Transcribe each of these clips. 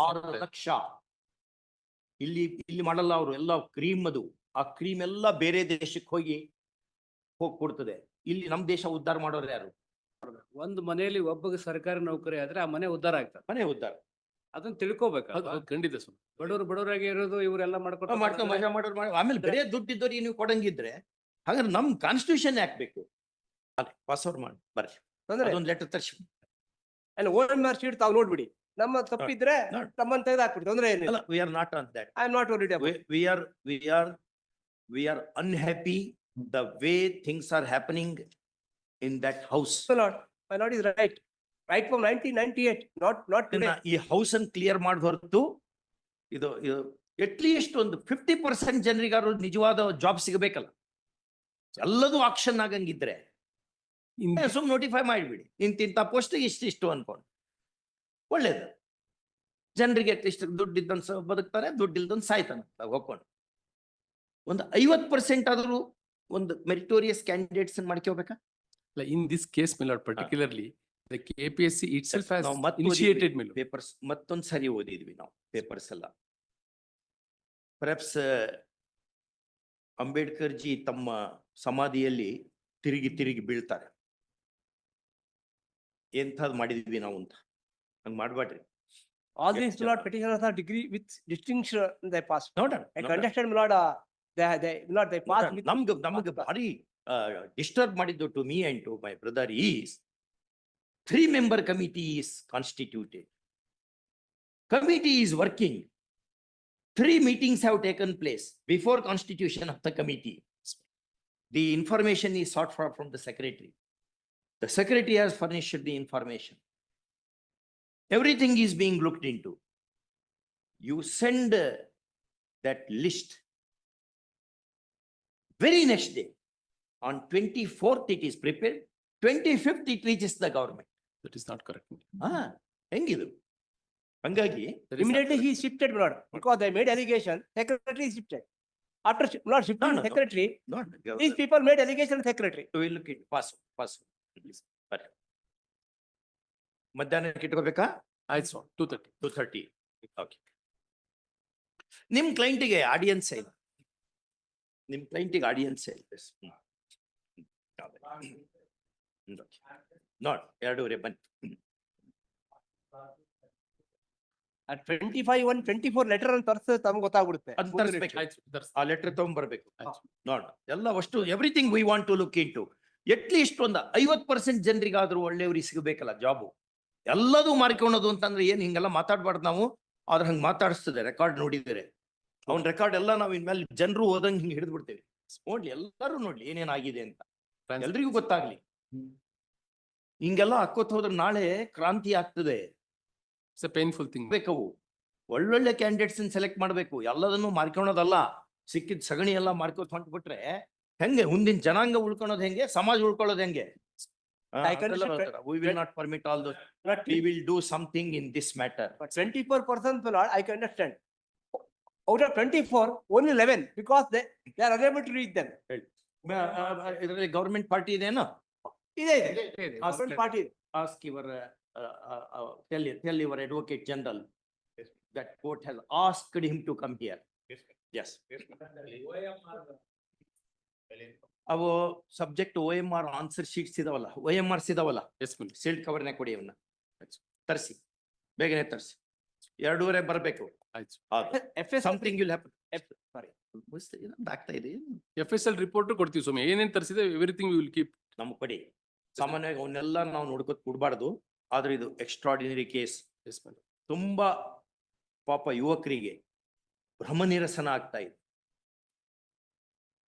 ಆರು ಲಕ್ಷ. ಇಲ್ಲಿ ಇಲ್ಲಿ ಮಾಡಲ್ಲ ಅವರು ಎಲ್ಲ ಕ್ರೀಮ್ ಅದು. ಆ ಕ್ರೀಮ್ ಎಲ್ಲ ಬೇರೆ ದೇಶಕ್ಕೆ ಹೋಗಿ ಹೋಗಿ ಕೊಡ್ತದೆ ಇಲ್ಲಿ ನಮ್ ದೇಶ ಉದ್ಧಾರ ಮಾಡೋರು ಯಾರು? ಒಂದು ಮನೆಯಲ್ಲಿ ಒಬ್ಬಗೆ ಸರ್ಕಾರಿ ನೌಕರಿ ಆದ್ರೆ ಆ ಮನೆ ಉದ್ಧಾರ ಆಗ್ತದೆ. ಮನೆ ಉದ್ಧಾರ. ಅದನ್ನ ತಿಳ್ಕೊಬೇಕು ಖಂಡಿತ ಬಡವರು ಬಡವರಾಗಿ ಇರೋದು ಇವರೆಲ್ಲ ಮಾಡ್ಕೊಟ್ಟು ಮಾಡ್ಕೊಂಡು ಮಜಾ ಮಾಡೋರು ಮಾಡಿ ಆಮೇಲೆ ಬೇರೆ ದುಡ್ಡಿದ್ದವ್ರಿಗೆ ನೀವು ಕೊಡಂಗಿದ್ರೆ ಹಾಗಾದ್ರೆ ನಮ್ ಕಾನ್ಸ್ಟಿಟ್ಯೂಷನ್ ಹಾಕ್ಬೇಕು ಪಾಸ್ಔಟ್ ಮಾಡಿ ಬರ್ರಿ. ಅಂದ್ರೆ ಒಂದು ಲೆಟರ್ ತರ್ಸಿ. ಅಲ್ಲ ಓಲ್ಡ್ ಮಾರ್ಕ್ ಶೀಟ್ ತಾವು ನೋಡ್ಬಿಡಿ. ನಮ್ಮ ತಪ್ಪಿದ್ರೆ ನೋಡ್. ನಮ್ಮನ್ನ ತೆಗೆದು ಹಾಕ್ಬಿಡಿ ತೊಂದ್ರೆ ಏನಿಲ್ಲ. We are not on that I am not worried we, we are we are we are unhappy the way things are happening in that house. Lot my lot is right right from nineteen ninety eight not not today ಇದನ್ನ ಈ house ಅನ್ನು clear ಮಾಡಿದ ಹೊರತು ಇದು at at least ಒಂದು fifty percent ಜನರಿಗಾರು ನಿಜವಾದ job ಸಿಗಬೇಕಲ್ಲ. ಎಲ್ಲದೂ ಆಕ್ಷನ್ ಆಗಂಗಿದ್ರೆ ಸುಮ್ ನೋಟಿಫೈ ಮಾಡಿಬಿಡಿ. ಇಂತಿಂತ ಪೋಸ್ಟ್ ಇಷ್ಟಿಷ್ಟು ಅನ್ಕೊಂಡು. ಒಳ್ಳೇದು. ಜನರಿಗೆ ಅಟ್ಲೀಸ್ಟ್ ದುಡ್ಡು ಇದ್ದೊಂದು ಬದುಕ್ತಾರೆ ದುಡ್ಡು ಇಲ್ದೊಂದು ಸಾಯ್ತಾನೆ ಹೋಗ್ಕೊಂಡು. ಒಂದು ಐವತ್ ಪರ್ಸೆಂಟ್ ಆದರೂ ಒಂದು ಮೆರಿಟೋರಿಯಸ್ ಕ್ಯಾಂಡಿಡೇಟ್ಸ್ ಮಾಡ್ಕೋಬೇಕಾ ಇಲ್ಲ, in this case, my particularly the itself has ನಾವು ಮತ್ತೆ initiated, my ಪೇಪರ್ಸ್ ಮತ್ತೊಂದು ಸರಿ ಓದಿದ್ವಿ ನಾವು ಪೇಪರ್ಸ್ ಎಲ್ಲ. ಪರ್ಯಾಪ್ಸ್ ಅಂಬೇಡ್ಕರ್ ಜಿ ತಮ್ಮ ಸಮಾಧಿಯಲ್ಲಿ ತಿರುಗಿ ತಿರುಗಿ ಬೀಳ್ತಾರೆ. ಎಂಥದ್ ಮಾಡಿದ್ವಿ ನಾವು ಅಂತ? ಹಂಗೆ ಮಾಡ್ಬೇಡ್ರಿ all Yeah, these yeah. Lot petitioners are degree with distinction they pass ನೋಡೋಣ ಐ ನೋಡೋಣ. Understand milord they they milord they pass ನೋಡೋಣ. ನಮ್ಗೆ ನಮ್ಗೆ ಭಾರಿ ಡಿಸ್ಟರ್ಬ್ ಮಾಡಿದ್ದು to me and to my brother is three member committee is constituted committee is working three meetings have taken place before constitution of the committee the information is sought for from the secretary the secretary has furnished the information everything is being looked into. You send uh, that list. Very next day, on twenty-fourth it is prepared, twenty-fifth it reaches the government. That is not correct. ಹಾ, ಹೆಂಗಿದು? ಹಂಗಾಗಿ That is not Immediately correct. he shifted Milord because they made allegation, secretary is shifted. After shi- Milord shifting No, no, no. secretary, not, these people made allegation secretary. we look at, pass, pass, please, ಬರ್ರಿ. ಮಧ್ಯಾಹ್ನಕ್ಕೆ ಇಟ್ಕೋಬೇಕಾ? ಆಯ್ತು so two thirty two thirty okay ನಿಮ್ಮ ಕ್ಲೈಂಟಿಗೆ audience ಇಲ್ಲ ನಿಮ್ಮ ಕ್ಲೈಂಟಿಗೆ audience ಇಲ್ಲ ನೋಡ್ ಎರಡೂವರೆ ಬನ್ನಿ. Twenty five one twenty four letter ಅಂತ ತರ್ಸ ತಮ್ಗೆ ಗೊತ್ತಾಗ್ಬಿಡುತ್ತೆ. ಅದ್ನ ತರ್ಸ್ಬೇಕು. ಆಯ್ತು, ತರ್ಸಿ. ಆ ಲೆಟರ್ ತಗೊಂಡ್ಬರ್ಬೇಕು ನೋಡ ಎಲ್ಲ ಅಷ್ಟು everything we want to look into at least ಒಂದು ಐವತ್ ಪರ್ಸೆಂಟ್ ಜನರಿಗಾದ್ರೂ ಒಳ್ಳೆಯವ್ರಿಗೆ ಸಿಗಬೇಕಲ್ಲ ಜಾಬು ಎಲ್ಲದೂ ಮಾರ್ಕೊಳೋದು ಅಂತಂದ್ರೆ ಏನ್ ಹಿಂಗೆಲ್ಲ ಮಾತಾಡ್ಬಾರ್ದು ನಾವು? ಆದ್ರೆ ಹಂಗ್ ಮಾತಾಡಿಸ್ತದೆ ರೆಕಾರ್ಡ್ ನೋಡಿದರೆ. ಅವ್ನ ರೆಕಾರ್ಡ್ ಎಲ್ಲ ನಾವು ಇನ್ಮೇಲೆ ಜನರು ಓದಂಗೆ ಹಿಂಗೆ ಹಿಡಿದು ಬಿಡ್ತೇವೆ ನೋಡ್ಲಿ ಎಲ್ಲರೂ ನೋಡ್ಲಿ ಏನೇನಾಗಿದೆ ಅಂತ. ಎಲ್ರಿಗೂ ಗೊತ್ತಾಗ್ಲಿ. ಹಿಂಗೆಲ್ಲ ಹಾಕೋತ್ ಹೋದ್ರೆ ನಾಳೆ ಕ್ರಾಂತಿ ಆಗ್ತದೆ. It's painful thing. ಬೇಕವು ಒಳ್ಳೊಳ್ಳೆ ಕ್ಯಾಂಡಿಡೇಟ್ಸ್ ಸೆಲೆಕ್ಟ್ ಮಾಡ್ಬೇಕು. ಎಲ್ಲದನ್ನು ಮಾರ್ಕೊಳೋದಲ್ಲ ಸಿಕ್ಕಿದ ಸಗಣಿ ಎಲ್ಲ ಮಾರ್ಕೋತ ಹೊಂಟ್ಬಿಟ್ರೆ ಹೆಂಗೆ? ಮುಂದಿನ ಜನಾಂಗ ಉಳ್ಕೊಳೋದು ಹೆಂಗೆ? ಸಮಾಜ ಉಳ್ಕೊಳ್ಳೋದ್ ಹೆಂಗೆ? I can understand. We will not permit all those we will do something in this matter But twenty-four percent Milord, I can understand. Out of twenty-four, only eleven, because they, they are unable to reach them. ಇದರಲ್ಲಿ government party ಇದೆನಾ ಇದೆ ಇದೆ, ಇದೆ, ಇದೆ. government party. Ask your tell tell your advocate general that court has asked him to come here yes ಅವು subject O M R answer sheets ಇದಾವಲ್ಲ O M ಆರ್ಸ್ ಇದಾವಲ್ಲ. ಎಸ್. ಸೀಲ್ಡ್ ಕವರ್ನೇ ಕೊಡಿ ಅವನ್ನ ತರಿಸಿ. ಬೇಗನೆ ತರಿಸಿ. ಎರಡೂವರೆ ಬರಬೇಕು. Something will happen sorry. ಆಗ್ತಾ ಇದೆ ಎಫ್ಎಸ್ಎಲ್ ರಿಪೋರ್ಟ್ ಕೊಡ್ತೀವಿ ಸ್ವಾಮಿ, ಏನೇನ್ ತರಿಸಿದೆ ಎವ್ರಿಥಿಂಗ್ ವಿಲ್ ಕೀಪ್. ನಮ್ಗೆ ಕೊಡಿ. ಸಾಮಾನ್ಯವಾಗಿ ಅವನ್ನೆಲ್ಲ ನಾವು ನೋಡ್ಕೊತ ಕೊಡಬಾರ್ದು. ಆದ್ರೆ ಇದು ಎಕ್ಸ್ಟ್ರಾಡಿನರಿ ಕೇಸ್ ತುಂಬಾ ಪಾಪ ಯುವಕರಿಗೆ ಭ್ರಮ ನಿರಸನ ಆಗ್ತಾ ಇದೆ.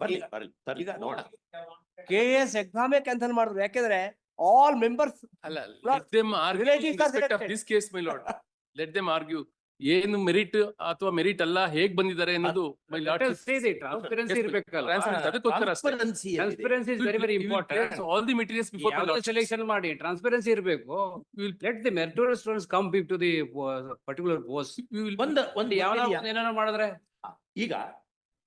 ಬರ್ಲಿ ಬರ್ಲಿ ತರ್ಲಿ ಈಗ ಕೆ ಎಸ್ ಎಕ್ಸಾಮೇ ಕ್ಯಾನ್ಸಲ್ ಮಾಡಿದ್ರು ಯಾಕೆಂದ್ರೆ ಆಲ್ ಮೆಂಬರ್ಸ್ ಅಲ್ಲ, let them argue in relatives are respect of selected. this case, my lord. Let them argue. ಏನು ಮೆರಿಟ್ ಅಥವಾ ಮೆರಿಟ್ ಅಲ್ಲ ಹೇಗ್ ಬಂದಿದ್ದಾರೆ ಅನ್ನೋದು my lord Let us say transparency Yes, ಇರ್ಬೇಕಲ್ಲ. Transparency, ಅದಕ್ಕೋಸ್ಕರ ಅಷ್ಟೇ. You will- you All the materials before my ಯಾವ್ದೋ lord. selection ಮಾಡಿ ಟ್ರಾನ್ಸ್ಪರೆನ್ಸಿ ಇರಬೇಕು We will, let the meritorious students come to the particular post we will. ಒಂದ್ ಒಂದು ಯಾವ ಏನಾರ ಮಾಡಿದ್ರೆ ಈಗ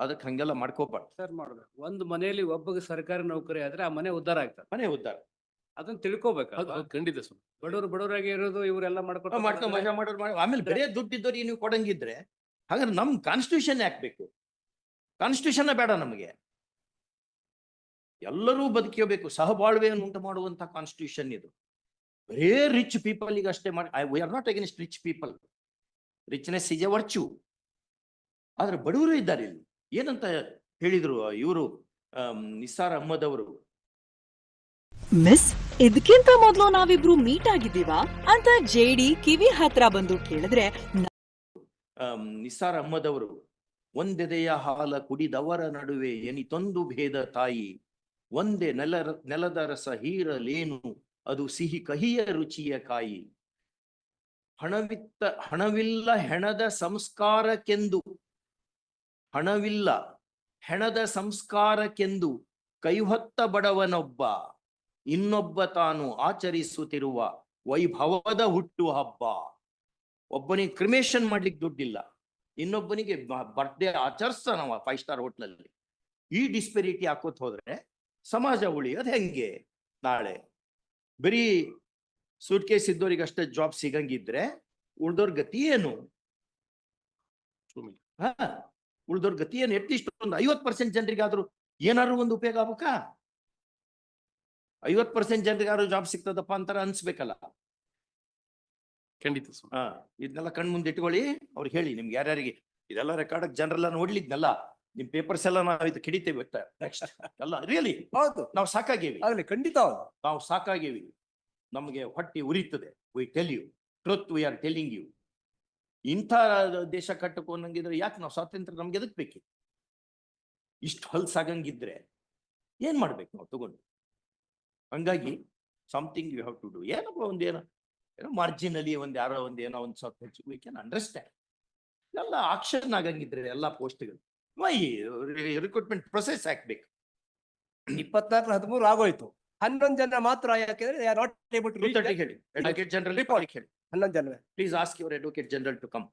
ಅದಕ್ಕೆ ಹಂಗೆಲ್ಲ ಮಾಡ್ಕೋಬಾರ್ದು. ಸರ್ ಮಾಡ್ಬೇಕು ಒಂದು ಮನೆಯಲ್ಲಿ ಒಬ್ಬಗೆ ಸರ್ಕಾರಿ ನೌಕರಿ ಆದ್ರೆ ಆ ಮನೆ ಉದ್ಧಾರ ಆಗ್ತದೆ. ಮನೆ ಉದ್ದಾರ ಅದನ್ನ ತಿಳ್ಕೊಬೇಕು ಹೌದು, ಖಂಡಿತ ಸ್ವಾಮಿ ಬಡವರು ಬಡವರಾಗಿ ಇರೋದು ಇವರೆಲ್ಲ ಮಾಡ್ಕೊಂಡು ಮಾಡ್ಕೊಂಡು ಮಜಾ ಮಾಡೋರು ಮಾಡಿ ಆಮೇಲೆ ಬೇರೆ ದುಡ್ಡಿದ್ದವ್ರಿಗೆ ನೀವು ಕೊಡಂಗಿದ್ರೆ ಹಾಗಾದ್ರೆ ನಮ್ ಕಾನ್ಸ್ಟಿಟ್ಯೂಷನ್ ಯಾಕ್ಬೇಕು ಕಾನ್ಸ್ಟಿಟ್ಯೂಷನ್ ಬೇಡ ನಮಗೆ. ಎಲ್ಲರೂ ಬದುಕಬೇಕು ಸಹಬಾಳ್ವೆಯನ್ನು ಉಂಟು ಮಾಡುವಂತ ಕಾನ್ಸ್ಟಿಟ್ಯೂಷನ್ ಇದು. ಬರೇ ರಿಚ್ ಪೀಪಲ್ ಅಷ್ಟೇ ಮಾಡಿ we are not against rich people richness is a virtue ಆದ್ರೆ ಬಡವರು ಇದ್ದಾರೆ ಇಲ್ಲಿ. ಏನಂತ ಹೇಳಿದ್ರು ಇವರು ನಿಸಾರ್ ಅಹಮದ್ ಅವರು ಮಿಸ್ ಇದಕ್ಕಿಂತ ಮೊದಲು ನಾವಿಬ್ರು ಮೀಟ್ ಆಗಿದ್ದೀವಾ ಅಂತ ಜೇಡಿ ಕಿವಿ ಹತ್ರ ಬಂದು ಕೇಳಿದ್ರೆ ನಿಸಾರ್ ಅಹಮದ್ ಅವರು ಒಂದೆದೆಯ ಹಾಲ ಕುಡಿದವರ ನಡುವೆ ಎನಿತೊಂದು ಭೇದ ತಾಯಿ ಒಂದೇ ನೆಲ ನೆಲದ ರಸ ಹೀರಲೇನು ಅದು ಸಿಹಿ ಕಹಿಯ ರುಚಿಯ ಕಾಯಿ. ಹಣವಿತ್ತ ಹಣವಿಲ್ಲ ಹೆಣದ ಸಂಸ್ಕಾರಕ್ಕೆಂದು ಹಣವಿಲ್ಲ. ಹೆಣದ ಸಂಸ್ಕಾರಕ್ಕೆಂದು ಕೈಹೊತ್ತ ಬಡವನೊಬ್ಬ. ಇನ್ನೊಬ್ಬ ತಾನು ಆಚರಿಸುತ್ತಿರುವ ವೈಭವದ ಹುಟ್ಟು ಹಬ್ಬ. ಒಬ್ಬನಿಗೆ ಕ್ರಿಮೇಷನ್ ಮಾಡ್ಲಿಕ್ಕೆ ದುಡ್ಡಿಲ್ಲ. ಇನ್ನೊಬ್ಬನಿಗೆ ಬರ್ಡೇ ಆಚರಿಸ್ತಾನವ ಫೈವ್ ಸ್ಟಾರ್ ಹೋಟ್ಲಲ್ಲಿ ಈ ಡಿಸ್ಪೆರಿಟಿ ಹಾಕೋತ್ ಹೋದ್ರೆ ಸಮಾಜ ಉಳಿಯೋದು ಹೆಂಗೆ? ನಾಳೆ ಬರೀ ಸೂಟ್ ಕೇಸ್ ಇದ್ದವ್ರಿಗೆ ಅಷ್ಟೇ ಜಾಬ್ ಸಿಗಂಗಿದ್ರೆ ಉಳ್ದೋರ್ ಗತಿ ಏನು? ಹಾ. ಉಳ್ದೋರ್ ಗತಿ ಏನು ಎಟ್ಲೀಸ್ಟ್ ಒಂದು ಐವತ್ ಪರ್ಸೆಂಟ್ ಜನರಿಗಾದ್ರೂ ಏನಾದ್ರು ಒಂದು ಉಪಯೋಗ ಆಗ್ಬೇಕಾ? ಐವತ್ ಪರ್ಸೆಂಟ್ ಜನರಿಗಾದ್ರೂ ಜಾಬ್ ಸಿಗ್ತದಪ್ಪ ಅಂತಾರ ಅನ್ಸ್ಬೇಕಲ್ಲ. ಖಂಡಿತ ಹಾ ಇದನ್ನೆಲ್ಲ ಕಣ್ ಮುಂದೆ ಇಟ್ಕೊಳ್ಳಿ ಅವ್ರಿಗೆ ಹೇಳಿ ನಿಮ್ಗೆ ಯಾರ್ಯಾರಿಗೆ. ಇದೆಲ್ಲ ರೆಕಾರ್ಡ್ ಜನರೆಲ್ಲ ನೋಡ್ಲಿದ್ನಲ್ಲ ನಿಮ್ ಪೇಪರ್ಸ್ ಎಲ್ಲ ನಾವು ಇದು ಕಿಡಿತೇವೆ ಎಲ್ಲ ರಿಯಲಿ ಹೌದು. ನಾವು ಸಾಕಾಗೇವಿ. ಆಗಲಿ ಖಂಡಿತ ನಾವು ಸಾಕಾಗೇವಿ. ನಮಗೆ ಹೊಟ್ಟೆ ಉರಿತದೆ we tell you truth we are telling you ಇಂಥ ದೇಶ ಕಟ್ಟಕೊಂಡಂಗಿದ್ರೆ ಯಾಕೆ ನಾವು ಸ್ವಾತಂತ್ರ್ಯ ನಮ್ಗೆ ಎದಕ್ ಬೇಕಿತ್ತು? ಇಷ್ಟು ಹೊಲ್ಸಾಗಂಗಿದ್ರೆ ಏನ್ ಮಾಡ್ಬೇಕು ನಾವು ತಗೊಂಡು? ಹಂಗಾಗಿ something you have to do ಏನಪ್ಪ ಒಂದೇನೋ ಏನೋ ಮಾರ್ಜಿನಲಿ ಒಂದ್ ಯಾರೋ ಒಂದ್ ಏನೋ ಒಂದ್ ಸ್ವಲ್ಪ ಹೆಚ್ಚು ವಿ ಕ್ಯಾನ್ ಅಂಡರ್ಸ್ಟ್ಯಾಂಡ್ ಎಲ್ಲ ಆಕ್ಷನ್ ಆಗಂಗಿದ್ರೆ ಎಲ್ಲ ಪೋಸ್ಟ್ಗಳು ರಿಕ್ರೂಟ್ಮೆಂಟ್ ಪ್ರೊಸೆಸ್ ಹಾಕ್ಬೇಕು ಇಪ್ಪತ್ನಾಲ್ಕು ಹದಿಮೂರು ಆಗೋಯ್ತು. ಹನ್ನೊಂದು ಜನ ಮಾತ್ರ ಯಾಕೆಂದ್ರೆ ಹೇಳಿ. ಜನರಲ್. ಹೇಳಿ. ಹನ್ನೊಂದು ಜನ please ask your advocate general to come